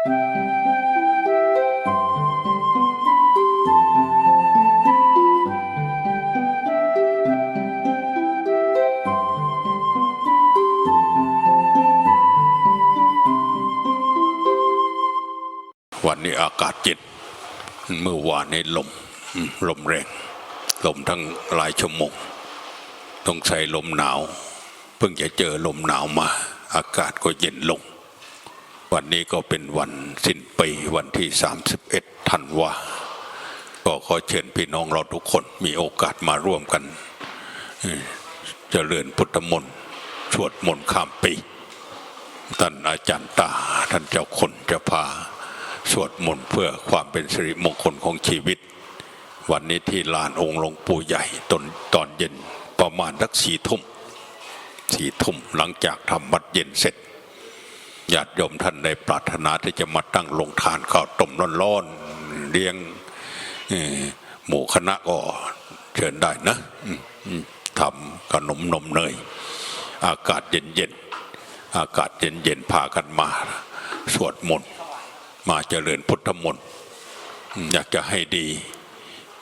วันนี้อากาศเย็นเมื่อวานนี้ลมอืมลมแรง ลมทั้งหลายชั่วโมงต้องใช้ลมหนาว เพิ่งจะเจอลมหนาวมา อากาศก็เย็นลง วันนี้ก็เป็นวันสิ้นปีวันที่ 31ธันวาก็ขอเชิญพี่น้องเราทุกคนมีโอกาสมาร่วมกันเอ่อเจริญพุทธมนต์สวดมนต์ข้ามปี ท่านอาจารย์ตา ท่านเจ้าคนจะพา สวดมนต์เพื่อความเป็นสิริมงคลของชีวิต วันนี้ที่ลานองค์หลวงปู่ใหญ่ตอนตอนเย็นประมาณสักสี่ทุ่มสี่ทุ่มหลังจากทำวัดเย็นเสร็จ ญาติโยมท่านได้ปรารถนาที่จะมาตั้งลงทานข้าวต้มร้อนๆเลี้ยงหมู่คณะก็เชิญได้นะทำขนมนมเนย อากาศเย็นๆอากาศเย็นๆพากันมา สวดมนต์มาเจริญพุทธมนต์อยากจะให้ดี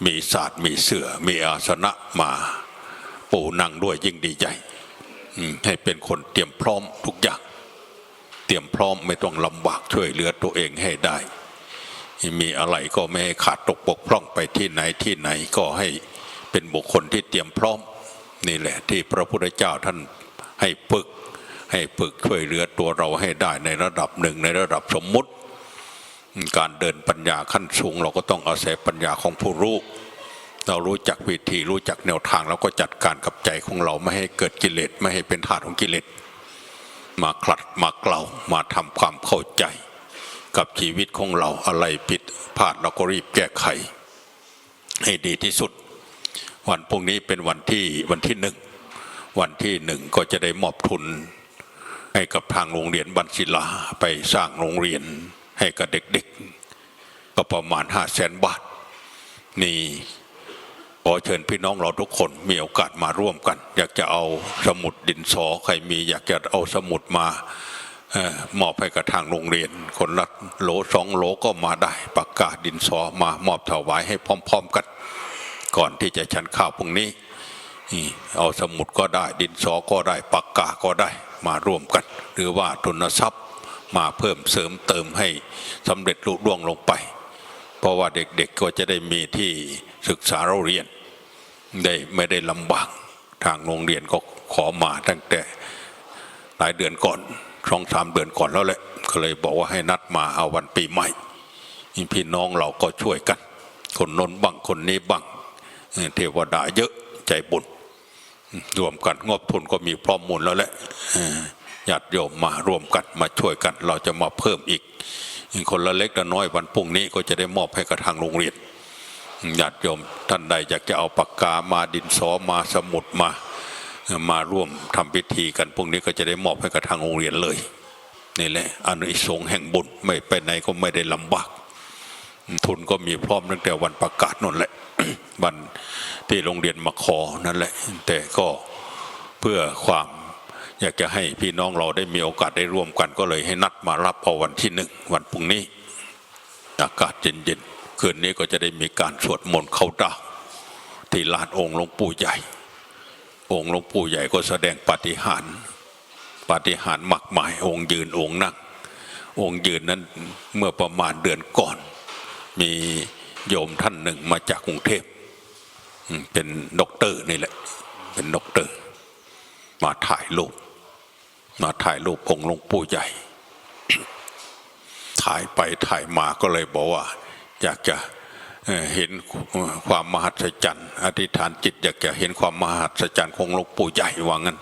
มีศาสตร์มีเสือมีอาสนะมาปูนั่งด้วยยิ่งดีใจให้เป็นคนเตรียมพร้อมทุกอย่าง เตรียมพร้อมไม่ต้องลำบากช่วยเหลือตัวเองให้ได้ มีอะไรก็ไม่ขาดตกบกพร่องไปที่ไหนที่ไหนก็ให้เป็นบุคคลที่เตรียมพร้อมนี่แหละที่พระพุทธเจ้าท่านให้ฝึกให้ฝึกช่วยเหลือตัวเราให้ได้ในระดับหนึ่งในระดับสมมุติ การเดินปัญญาขั้นสูง เราก็ต้องอาศัยปัญญาของผู้รู้เรารู้จักวิธีรู้จักแนวทางแล้วก็จัดการกับใจของเราไม่ให้เกิดกิเลสไม่ให้เป็นทาสของกิเลส มาคลัดมาเกลามาทำความเข้าใจ กับชีวิตของเราอะไรผิดพลาดเราก็รีบแก้ไข ให้ดีที่สุด วันพรุ่งนี้เป็นวันที่วันที่หนึ่งวันที่หนึ่งก็จะได้มอบทุน ให้กับทางโรงเรียนบัญศิลาไปสร้างโรงเรียนให้กับเด็กๆ ก็ประมาณห้าแสนบาท นี่ อเชิญพี่น้องเราทุกคนมีโอกาสมาร่วมกัน อยากจะเอาสมุดดินสอใครมีอยากจะเอาสมุดมามอบให้กับทางโรงเรียน คนละโหลสองโหลก็มาได้ปากกาดินสอมามอบถวายให้พร้อม ๆกัน ก่อนที่จะฉันข้าวพรุ่งนี้เอาสมุดก็ได้ดินสอก็ได้ปากกาก็ได้มาร่วมกัน หรือว่าทุนทรัพย์มาเพิ่มเสริมเติมให้สำเร็จลุล่วงลงไป เพราะว่าเด็กๆก็จะได้มีที่ศึกษาเราเรียน ได้ไม่ได้ลำบากทางโรงเรียนก็ขอมาตั้งแต่หลายเดือนก่อนสองสามเดือนก่อนแล้วแหละก็เลยบอกว่าให้นัดมาเอาวันปีใหม่พี่น้องเราก็ช่วยกัน คนนนบังคนนี้บังเทวดาเยอะใจบุญรวมกันงบทุนก็มีพร้อมมูลแล้วแหละอ่อญาติโยมมารวมกันมาช่วยกัน เราจะมาเพิ่มอีกคนละเล็กละน้อยวันพรุ่งนี้ก็จะได้มอบให้กับทางโรงเรียน ญาติโยมท่านใดอยากจะเอาปากกามาดินสอมาสมุดมามาร่วมทำพิธีกันพรุ่งนี้ก็จะได้มอบให้กับทางโรงเรียนเลยนี่แหละอนุสงแห่งบุญไม่ไปไหนก็ไม่ได้ลำบาก ทุนก็มีพร้อมตั้งแต่วันประกาศนั่นแหละวันที่โรงเรียนมาขอนั่นแหละ แต่ก็เพื่อความอยากจะให้พี่น้องเราได้มีโอกาสได้ร่วมกันก็เลยให้นัดมารับเอาวันที่หนึ่งวันพรุ่งนี้ อากาศเย็นๆ คืนนี้ก็จะได้มีการสวดมนต์เข้าดาวที่ลานองค์หลวงปู่ใหญ่ องค์หลวงปู่ใหญ่ก็แสดงปาฏิหาริย์ปาฏิหาริย์มากมาย องค์ยืนองค์นั่งองค์ยืนนั้นเมื่อประมาณเดือนก่อน มีโยมท่านหนึ่งมาจากกรุงเทพเป็นด็อกเตอร์นี่แหละ เป็นด็อกเตอร์ มาถ่ายรูปมาถ่ายรูปองค์หลวงปู่ใหญ่ ถ่ายไปถ่ายมาก็เลยบอกว่า อยากจะเเห็นความมหัศจรรย์อธิษฐานจิต อยากจะเห็นความมหัศจรรย์ของหลวงปู่ใหญ่ว่างั้น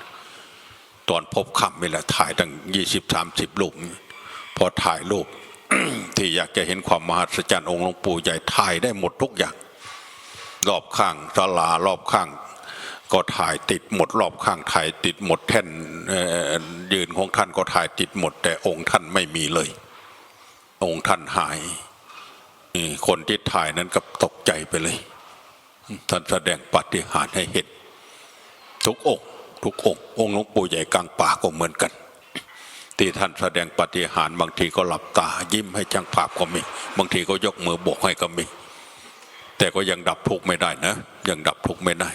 ตอนพบคำนี่แหละถ่ายตั้งยี่สิบสามสิบรูปพอถ่ายรูปที่อยากจะเห็นความมหัศจรรย์องค์หลวงปู่ใหญ่ถ่ายได้หมดทุกอย่าง รอบข้างศาลารอบข้าง ก็ถ่ายติดหมดรอบข้างถ่ายติดหมดแท่นยืนของท่านก็ถ่ายติดหมด แต่องค์ท่านไม่มีเลย องค์ท่านหาย คนที่ถ่ายนั้นก็ตกใจไปเลยท่านแสดงปฏิหารให้เห็นทุกองค์ทุกองค์องค์หลวงปู่ใหญ่กลางป่าก็เหมือนกัน ที่ท่านแสดงปฏิหารบางทีก็หลับตา ยิ้มให้ช่างภาพก็มี บางทีก็ยกมือโบกให้ก็มี แต่ก็ยังดับทุกข์ไม่ได้นะ ยังดับทุกข์ไม่ได้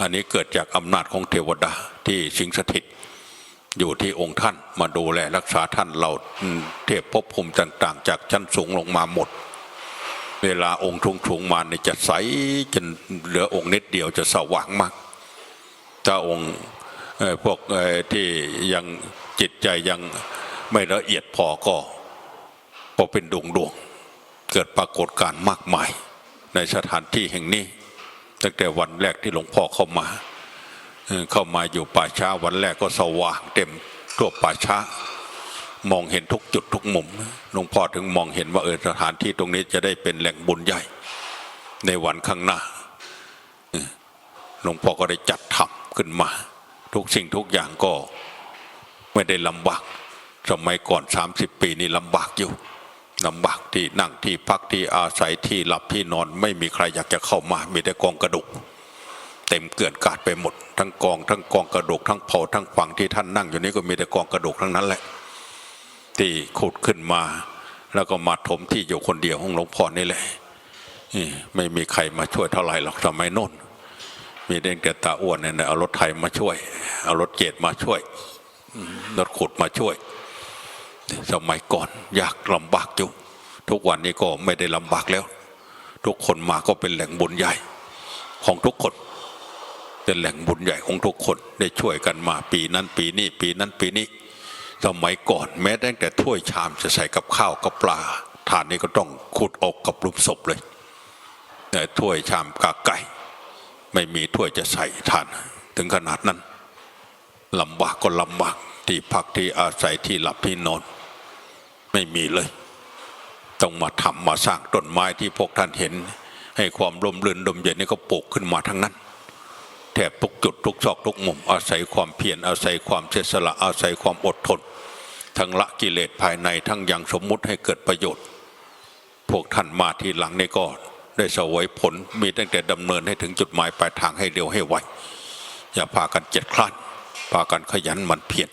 อันนี้เกิดจากอำนาจของเทวดาที่สิงสถิต อยู่ที่องค์ท่านมาดูแลรักษาท่านเราเทพภพภูมิต่าง ๆ จากชั้นสูงลงมาหมด เวลาองค์ทุงทุงมาเนี่ยจะใสจนเหลือองค์นิดเดียวจะสว่างมาก ถ้าองค์พวกที่ยังจิตใจยังไม่ละเอียดพอก็พอเป็นดวงดวงเกิดปรากฏการ์มากมาย ในสถานที่แห่งนี้ ตั้งแต่วันแรกที่หลวงพ่อเข้ามา เข้ามาอยู่ป่าช้าวันแรกก็สว่างเต็มทั่วป่าช้า มองเห็นทุกจุดทุกมุมหลวงพ่อถึงมองเห็นว่าเออสถานที่ตรงนี้จะได้เป็นแหล่งบุญใหญ่ ในวันข้างหน้าหลวงพ่อก็ได้จัดทำขึ้นมา ทุกสิ่งทุกอย่างก็ไม่ได้ลำบากสมัยก่อน 30 ปีนี่ลำบากอยู่ลำบากที่นั่งที่พักที่อาศัยที่หลับที่นอนไม่มีใครอยากจะเข้ามา มีแต่กองกระดูก เต็มเกลื่อนกาดไปหมด ทั้งกอง ทั้งกองกระดูกทั้งเผาทั้งฝังที่ท่านนั่งอยู่นี่ก็มีแต่กองกระดูกทั้งนั้นแหละ ที่ขุดขึ้นมา แล้วก็มาถมที่อยู่คนเดียวของหลวงพ่อนี่แหละไม่มีใครมาช่วยเท่าไหร่หรอกสมัยโน้นมีเด็กแต่ตาอ้วนเนี่ยเอารถไถมาช่วย เอารถเจดมาช่วยรถขุดมาช่วย สมัยก่อนยากลำบากอยู่ ทุกวันนี้ก็ไม่ได้ลำบากแล้ว ทุกคนมาก็เป็นแหล่งบุญใหญ่ของทุกคนเป็นแหล่งบุญใหญ่ของทุกคนได้ช่วยกันมาปีนั้นปีนี้ปีนั้นปีนี้ สมัยก่อนแม้ตั้งแต่ถ้วยชามจะใส่กับข้าวกับปลาทานนี่ก็ต้องขุดออกกับหลุมศพเลยแต่ถ้วยชามกากไก่ ไม่มีถ้วยจะใส่ทาน ถึงขนาดนั้นลำบากก็ลำบากที่พักที่อาศัยที่หลับที่นอน ไม่มีเลย ต้องมาทำมาสร้างต้นไม้ที่พวกท่านเห็น ให้ความร่มรื่นดมเย็นนี่ก็ปลูกขึ้นมาทั้งนั้นแทบทุกจุดทุกซอกทุกมุมอาศัยความเพียรอาศัยความเสียสละอาศัยความอดทน ทั้งละกิเลสภายในทั้งยังสมมุติให้เกิดประโยชน์ พวกท่านมาทีหลังนี่ก็ได้เสวยผลมีตั้งแต่ดำเนินให้ถึงจุดหมายปลายทางให้เร็วให้ไวอย่าพากันเจ็ดคลาดพากันขยันหมันเพียร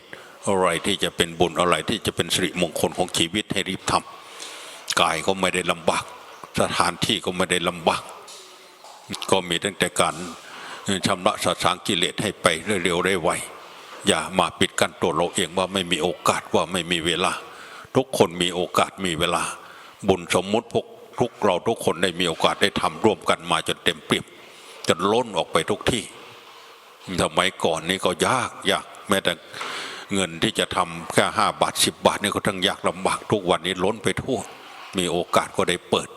อะไรที่จะเป็นบุญอะไรที่จะเป็นสิริมงคลของชีวิตให้รีบทำกายก็ไม่ได้ลำบาก สถานที่ก็ไม่ได้ลำบาก ก็มีตั้งแต่การชำระสะสางกิเลสให้ไปเร็วๆได้ไว อย่ามาปิดกั้นตัวเราเองว่าไม่มีโอกาสว่าไม่มีเวลา ทุกคนมีโอกาสมีเวลา บุญสมมุติพวกทุกเราทุกคนได้มีโอกาสได้ทำร่วมกันมาจนเต็มเปี่ยมจนล้นออกไปทุกที่สมัยก่อนนี่ก็ยากยากแม้แต่เงินที่จะทำแค่ห้าบาทสิบบาทนี่ก็ทั้งยากลำบากทุกวันนี้ล้นไปทั่ว มีโอกาสก็ได้เปิด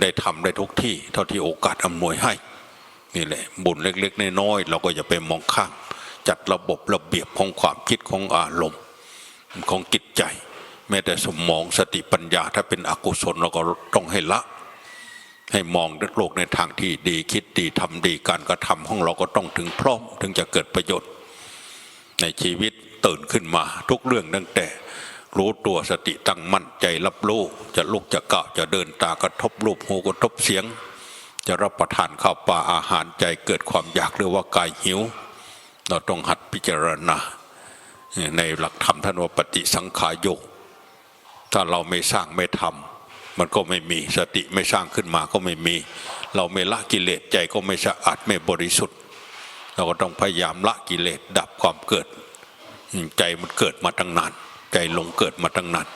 ได้ทำได้ทุกที่ เท่าที่โอกาสอำนวยให้ นี่แหละบุญเล็ก ๆ น้อยๆเราก็อย่าไปมองข้าม จัดระบบระเบียบของความคิดของอารมณ์ของจิตใจ แม้แต่สมองสติปัญญาถ้าเป็นอกุศลเราก็ต้องให้ละ ให้มองโลกในทางที่ดีคิดดีทำดีการกระทำของเราก็ต้องถึงพร้อมถึงจะเกิดประโยชน์ ในชีวิตตื่นขึ้นมาทุกเรื่องตั้งแต่รู้ตัวสติตั้งมั่นใจรับรู้จะลุกจะก้าวจะเดินตากระทบรูปหูกระทบเสียง จะรับประทานข้าวปลาอาหารใจเกิดความอยากหรือว่ากายหิว เราต้องหัดพิจารณาในหลักธรรมท่านว่าปฏิสังขารโยกถ้าเราไม่สร้างไม่ทำมันก็ไม่มีสติไม่สร้างขึ้นมาก็ไม่มี เราไม่ละกิเลสใจก็ไม่สะอาดไม่บริสุทธิ์ เราก็ต้องพยายามละกิเลสดับความเกิด ใจมันเกิดมาตั้งนาน ใจหลงเกิดมาตั้งนาน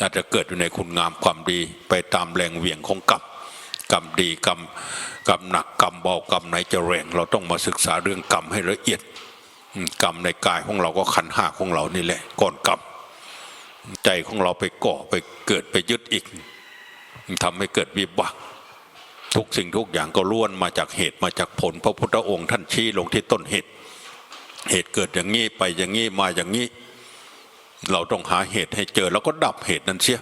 อาจจะเกิดอยู่ในคุณงามความดีไปตามแรงเหวี่ยงของกรรมกรรมดีกรรมกรรมหนักกรรมเบากรรมไหนจะแรง เราต้องมาศึกษาเรื่องกรรมให้ละเอียด กรรมในกายของเราก็ขันห้าของเรานี่แหละก่อนกรรมใจของเราไปก่อไปเกิดไปยึดอีกทำให้เกิดวิบากทุกสิ่งทุกอย่างก็ล้วนมาจากเหตุมาจากผล พระพุทธองค์ท่านชี้ลงที่ต้นเหตุ เหตุเกิดอย่างนี้ไปอย่างนี้มาอย่างนี้ เราต้องหาเหตุให้เจอแล้วก็ดับเหตุนั้นเสีย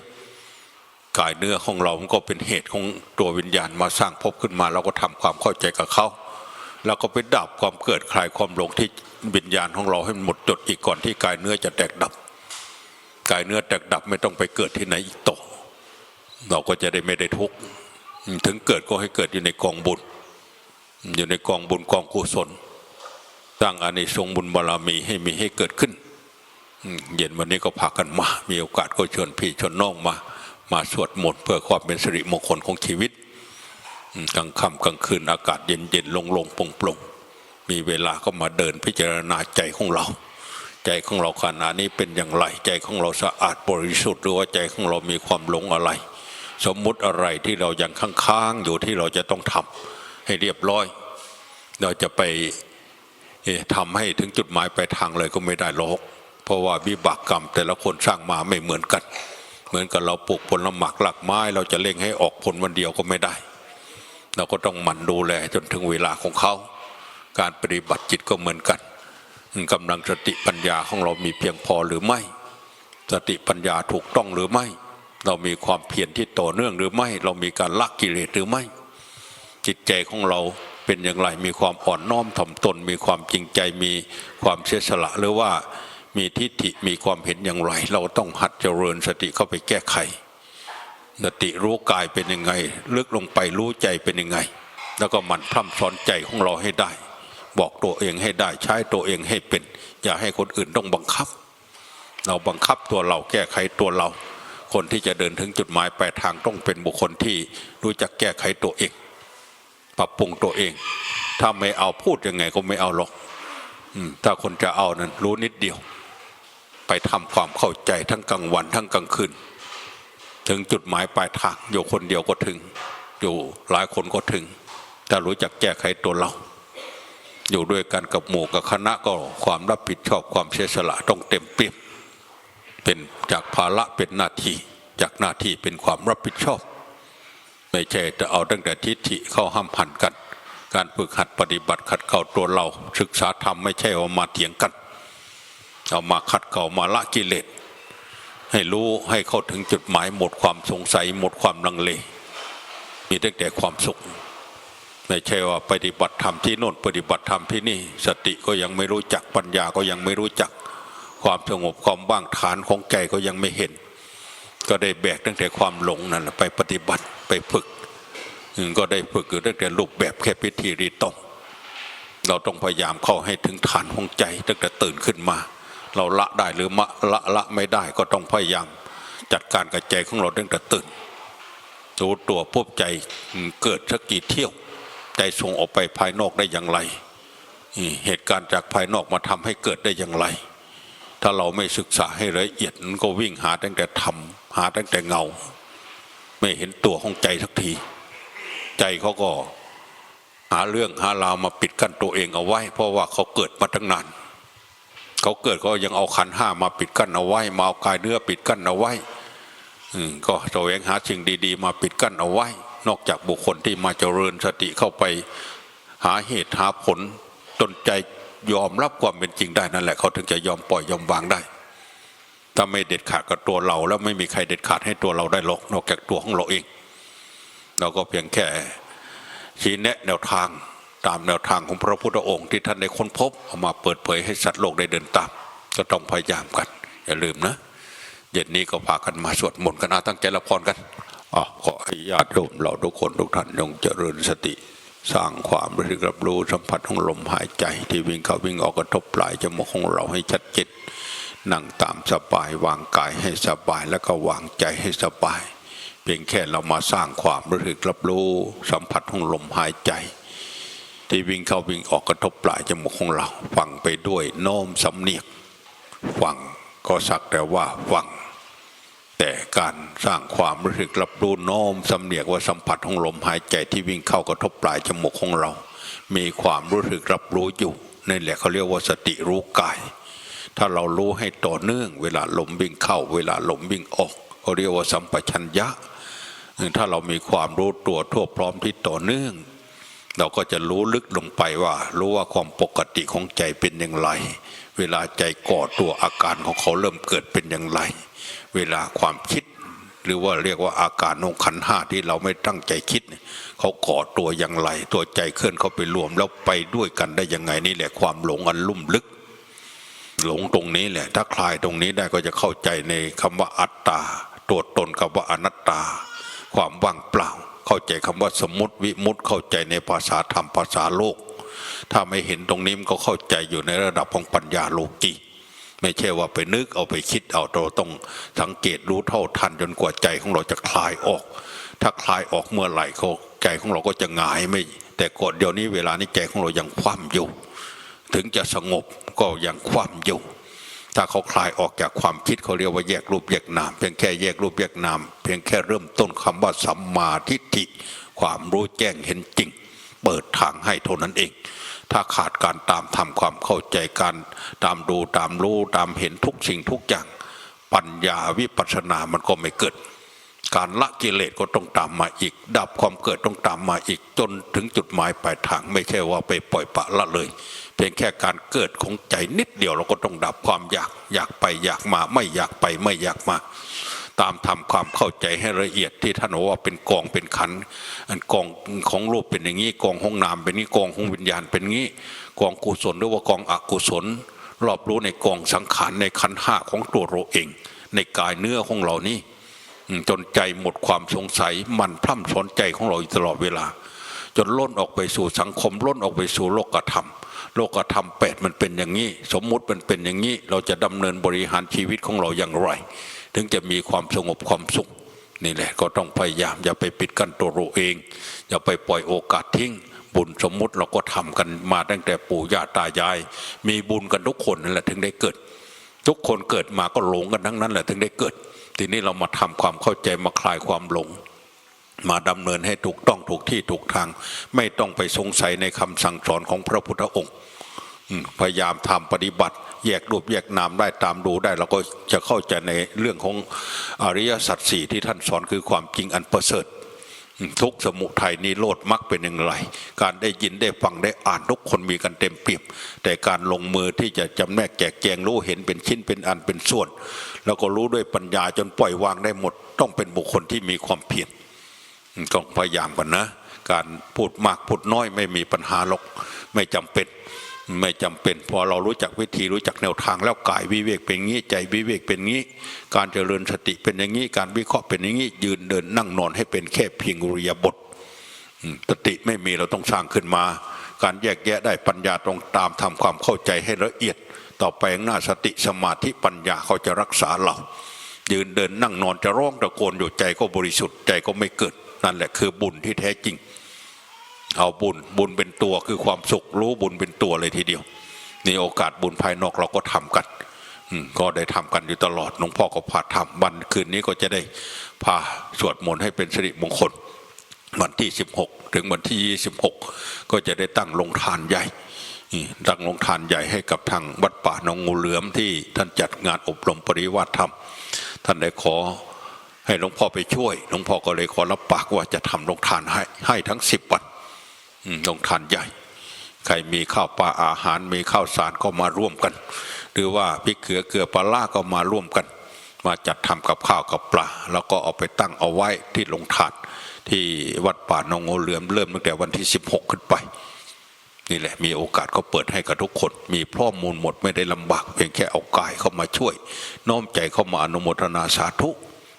กายเนื้อของเรามันก็เป็นเหตุของตัววิญญาณมาสร้างภพขึ้นมา เราก็ทำความเข้าใจกับเขาแล้วก็ไปดับความเกิดคลายความหลงที่ วิญญาณของเราให้มันหมดจดอีกก่อนที่กายเนื้อจะแตกดับ กายเนื้อแตกดับไม่ต้องไปเกิดที่ไหนอีกต่อเราก็จะได้ไม่ได้ทุกข์ถึงเกิดก็ให้เกิดอยู่ในกองบุญ อยู่ในกองบุญกองกุศลสร้างอานิสงส์บุญบารมีให้มีให้เกิดขึ้นเย็นวันนี้ก็พากันมา มีโอกาสก็ชวนพี่ชวนน้องมา มาสวดมนต์เพื่อความเป็นสิริมงคลของชีวิตกลางค่ำกลางคืนอากาศเย็นเย็นลงลงปลงปลง มีเวลาก็มาเดินพิจารณาใจของเรา ใจของเราขณะนี้เป็นอย่างไร ใจของเราสะอาดบริสุทธิ์หรือว่าใจของเรามีความหลงอะไร สมมุติอะไรที่เรายังค้างๆอยู่ที่เราจะต้องทำให้เรียบร้อย เราจะไปเอ่อทำให้ถึงจุดหมายปลายทางเลยก็ไม่ได้หรอกเพราะว่าวิบากกรรม แต่ละคนสร้างมาไม่เหมือนกัน เหมือนกับเราปลูกผลหมากหลักไม้ เราจะเล่งให้ออกผลวันเดียวก็ไม่ได้ เราก็ต้องหมั่นดูแลจนถึงเวลาของเขา การปฏิบัติจิตก็เหมือนกันกำลังสติปัญญาของเรามีเพียงพอหรือไม่ สติปัญญาถูกต้องหรือไม่ เรามีความเพียรที่ต่อเนื่องหรือไม่ เรามีการละกิเลสหรือไม่ จิตใจของเราเป็นอย่างไรมีความอ่อนน้อมถ่อมตน มีความจริงใจมีความเสียสละหรือว่ามีทิฏฐิมีความเห็นอย่างไร เราต้องหัดเจริญสติเข้าไปแก้ไข สติรู้กายเป็นยังไงลึกลงไปรู้ใจเป็นยังไง แล้วก็หมันพร่ำสอนใจของเราให้ได้ บอกตัวเองให้ได้ใช้ตัวเองให้เป็น อย่าให้คนอื่นต้องบังคับ เราบังคับตัวเราแก้ไขตัวเรา คนที่จะเดินถึงจุดหมายปลายทางต้องเป็นบุคคลที่รู้จักแก้ไขตัวเอง ปรับปรุงตัวเอง ถ้าไม่เอาพูดยังไงก็ไม่เอาหรอกถ้าคนจะเอานั้นรู้นิดเดียว ไปทำความเข้าใจทั้งกลางวันทั้งกลางคืนถึงจุดหมายปลายทางอยู่คนเดียวก็ถึง อยู่หลายคนก็ถึงถ้ารู้จักแก้ไขตัวเรา อยู่ด้วยกันกับหมู่กับคณะก็ความรับผิดชอบความเสียสละต้องเต็มเปี่ยมเป็นจากภาระเป็นหน้าที่จากหน้าที่เป็นความรับผิดชอบ ไม่ใช่จะเอาตั้งแต่ทิฏฐิเข้าห้ามพันกัน การฝึกหัดปฏิบัติขัดเกลาตัวเรา ศึกษาธรรมไม่ใช่เอามาเถียงกัน เอามาขัดเกลามาละกิเลสให้รู้ให้เข้าถึงจุดหมายหมดความสงสัยหมดความลังเล มีตั้งแต่ความสุข ไม่ใช่ว่าปฏิบัติธรรมที่โน่นปฏิบัติธรรมที่นี่ สติก็ยังไม่รู้จักปัญญาก็ยังไม่รู้จักความสงบความว่างฐานของใจก็ยังไม่เห็น ก็ได้แบกตั้งแต่ความหลงนั่นแหละไปปฏิบัติไปฝึกก็ได้ฝึกอยู่ตั้งแต่รูปแบบแค่พิธีรีตองเราต้องพยายามเข้าให้ถึงฐานของใจตั้งแต่ตื่นขึ้นมา เราละได้หรือมะละละไม่ได้ก็ต้องพยายาม จัดการกับใจของเราตั้งแต่ตื่นรู้ตัวพบใจเกิดสักกี่เที่ยว ใจส่งออกไปภายนอกได้อย่างไร เหตุการณ์จากภายนอกมาทำให้เกิดได้อย่างไร ถ้าเราไม่ศึกษาให้ละเอียดมันก็วิ่งหาตั้งแต่ทำหาตั้งแต่เงา ไม่เห็นตัวของใจสักที ใจเขาก็หาเรื่องหาราวมาปิดกั้นตัวเองเอาไว้ เพราะว่าเขาเกิดมาตั้งนานเขาเกิดก็ยังเอาขันห้ามาปิดกั้นเอาไว้ มาเอากายเนื้อปิดกั้นเอาไว้ก็แสวงหาสิ่งดี ๆ มาปิดกั้นเอาไว้ นอกจากบุคคลที่มาเจริญสติเข้าไปหาเหตุหาผลจนใจยอมรับความเป็นจริงได้นั่นแหละเขาถึงจะยอมปล่อยยอมวางได้ ถ้าไม่เด็ดขาดกับตัวเรา แล้วไม่มีใครเด็ดขาดให้ตัวเราได้หรอกนอกจากตัวของเราเอง เราก็เพียงแค่ชี้แนะแนวทางตามแนวทางของพระพุทธองค์ที่ท่านได้ค้นพบเอามาเปิดเผยให้สัตว์โลกได้เดินตามก็ต้องพยายามกัน อย่าลืมนะ เย็นนี้ก็พากันมาสวดมนต์กันนะตั้งใจละพรกัน อ๋อขอให้ญาติโยมเราทุกคนทุกท่านจงเจริญสติ สร้างความรู้สึกรับรู้สัมผัสของลมหายใจ ที่วิ่งเข้าวิ่งออกกระทบปลายจมูกของเราให้ชัดเจนนั่งตามสบายวางกายให้สบายแล้วก็วางใจให้สบาย เพียงแค่เรามาสร้างความรู้สึกรับรู้สัมผัสของลมหายใจ ที่วิ่งเข้าวิ่งออกกระทบปลายจมูกของเรา ฟังไปด้วยโน้มสำเนียกฟังก็สักแต่ว่าฟัง แต่การสร้างความรู้สึกรับรู้โน้มสำเนียกว่าสัมผัสของลมหายใจที่วิ่งเข้ากระทบปลายจมูกของเรา มีความรู้สึกรับรู้อยู่นั่นแหละเขาเรียกว่าสติรู้กาย ถ้าเรารู้ให้ต่อเนื่อง เวลาลมวิ่งเข้า เวลาลมวิ่งออกเขาเรียกว่าสัมปชัญญะ ถ้าเรามีความรู้ตัวทั่วพร้อมที่ต่อเนื่อง เราก็จะรู้ลึกลงไปว่า รู้ว่าความปกติของใจเป็นอย่างไร เวลาใจก่อตัวอาการของเขาเริ่มเกิดเป็นอย่างไร เวลาความคิด หรือว่าเรียกว่าอาการของขันห้าที่เราไม่ตั้งใจคิดเนี่ยเขาก่อตัวอย่างไร ตัวใจเคลื่อนเขาไปรวม แล้วไปด้วยกันได้ยังไงนี่แหละความหลงอันลุ่มลึก หลงตรงนี้แหละ ถ้าคลายตรงนี้ได้ก็จะเข้าใจในคำว่าอัตตาตัวตนคำว่าอนัตตา ความว่างเปล่า เข้าใจคำว่าสมมติวิมุตติเข้าใจในภาษาธรรมภาษาโลก ถ้าไม่เห็นตรงนี้มันก็เข้าใจอยู่ในระดับของปัญญาโลกี ไม่ใช่ว่าไปนึกเอาไปคิดเอาเราต้องสังเกตรู้เท่าทันจนกว่าใจของเราจะคลายออก ถ้าคลายออกเมื่อไหร่เขาใจของเราก็จะหงายไม่ แต่กดเดี๋ยวนี้เวลานี้ใจของเรายังคว่ำอยู่ ถึงจะสงบก็ยังคว่ำอยู่ ถ้าเขาคลายออกจากความคิดเขาเรียกว่าแยกรูปแยกนาม เพียงแค่แยกรูปแยกนาม เพียงแค่เริ่มต้นคำว่าสัมมาทิฏฐิความรู้แจ้งเห็นจริง เปิดทางให้เท่านั้นเอง ถ้าขาดการตามทำความเข้าใจการตามดูตามรู้ตามเห็นทุกสิ่งทุกอย่าง ปัญญาวิปัสสนามันก็ไม่เกิด การละกิเลสก็ต้องตามมาอีก ดับความเกิดต้องตามมาอีกจนถึงจุดหมายปลายทางไม่ใช่ว่าไปปล่อยปะละเลย เพียงแค่การเกิดของใจนิดเดียวเราก็ต้องดับความอยากอยากไปอยากมาไม่อยากไปไม่อยากมา ตามทำความเข้าใจให้ละเอียดที่ท่านบอกว่าเป็นกองเป็นขันอันกองของรูปเป็นอย่างนี้กองของนามเป็นนี้กองของวิญญาณเป็นงี้กองกุศลหรือว่ากองอกุศล รอบรู้ในกองสังขารในขันห้าของตัวเราเอง ในกายเนื้อของเรานี่จนใจหมดความสงสัยมันพร่ำสอนใจของเราอยู่ตลอดเวลา จนล้นออกไปสู่สังคมล้นออกไปสู่โลกธรรมโลกธรรมแปดมันเป็นอย่างนี้ สมมุติมันเป็นอย่างนี้ เราจะดำเนินบริหารชีวิตของเราอย่างไร ถึงจะมีความสงบความสุขนี่แหละก็ต้องพยายามอย่าไปปิดกั้นตัวเราเอง อย่าไปปล่อยโอกาสทิ้งบุญสมมุติเราก็ทำกันมาตั้งแต่ปู่ย่าตายาย มีบุญกันทุกคนนั่นแหละถึงได้เกิด ทุกคนเกิดมาก็หลงกันทั้งนั้นแหละถึงได้เกิด ทีนี้เรามาทำความเข้าใจมาคลายความหลง มาดำเนินให้ถูกต้องถูกที่ถูกทาง ไม่ต้องไปสงสัยในคำสั่งสอนของพระพุทธองค์ พยายามทำปฏิบัติ แยกรูปแยกนามได้ตามดูได้เราก็จะเข้าใจในเรื่องของอริยสัจสี่ที่ท่านสอนคือความจริงอันประเสริฐทุกสมุทัยนิโรธมรรคเป็นอย่างไร การได้ยินได้ฟังได้อ่านทุกคนมีกันเต็มเปี่ยมแต่การลงมือที่จะจำแนกแจกแจงรู้เห็นเป็นชิ้นเป็นอันเป็นส่วน แล้วก็รู้ด้วยปัญญาจนปล่อยวางได้หมด ต้องเป็นบุคคลที่มีความเพียรต้องพยายามกันนะ การพูดมากพูดน้อยไม่มีปัญหาหรอกไม่จำเป็น ไม่จำเป็นพอเรารู้จักวิธีรู้จักแนวทางแล้วกายวิเวกเป็นงี้ใจวิเวกเป็นงี้ การเจริญสติเป็นอย่างนี้การวิเคราะห์เป็นอย่างนี้ยืนเดินนั่งนอนให้เป็นแค่เพียงอุริยบทสติไม่มีเราต้องสร้างขึ้นมา การแยกแยะได้ปัญญาตรงตามทำความเข้าใจให้ละเอียด ต่อไปข้างหน้าสติสมาธิปัญญาเขาจะรักษาเรายืนเดินนั่งนอนจะร้องตะโกนอยู่ใจก็บริสุทธิ์ใจก็ไม่เกิด นั่นแหละคือบุญที่แท้จริง เอาบุญบุญเป็นตัวคือความสุขรู้บุญเป็นตัวเลยทีเดียวนี่โอกาสบุญภายนอกเราก็ทำกันก็ได้ทำกันอยู่ตลอดหลวงพ่อก็พาทำวันคืนนี้ก็จะได้พาสวดมนต์ให้เป็นสิริมงคล วันที่ 16 ถึงวันที่ 26 ก็จะได้ตั้งลงทานใหญ่ตั้งลงทานใหญ่ให้กับทางวัดป่าหนองงูเหลือมที่ท่านจัดงานอบรมปริวาสธรรม ท่านได้ขอให้หลวงพ่อไปช่วยหลวงพ่อก็เลยขอรับปากว่าจะทำลงทานให้ให้ทั้งสิบ ลงทานใหญ่ ใครมีข้าวปลาอาหารมีข้าวสารก็มาร่วมกัน หรือว่าพริกเกลือเกลือปลาล่าก็มาร่วมกัน มาจัดทำกับข้าวกับปลาแล้วก็เอาไปตั้งเอาไว้ที่ลงทาน ที่วัดป่าหนองโงเหลือมเริ่มตั้งแต่วันที่ 16 ขึ้นไปนี่แหละมีโอกาสก็เปิดให้กับทุกคน มีพร้อมมูลหมดไม่ได้ลำบากเพียงแค่เอากายเข้ามาช่วย น้อมใจเข้ามาอนุโมทนาสาธุ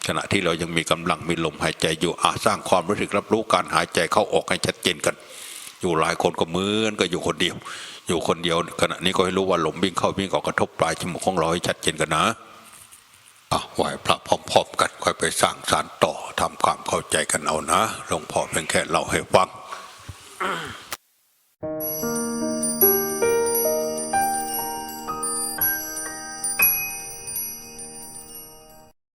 ขณะที่เรายังมีกำลังมีลมหายใจอยู่อาสร้างความรู้สึกรับรู้การหายใจเข้าออกให้ชัดเจนกัน อยู่หลายคนก็เหมือนก็อยู่คนเดียว อยู่คนเดียว ขณะนี้ก็ให้รู้ว่าลมวิ่งเข้าวิ่งออกกระทบปลายจมูกของเราให้ชัดเจนกันนะอะไหวพระพร้อมๆกันค่อยไปสร้างสารต่อทำความเข้าใจกันเอานะหลวงพ่อเพียงแค่เราให้ฟัง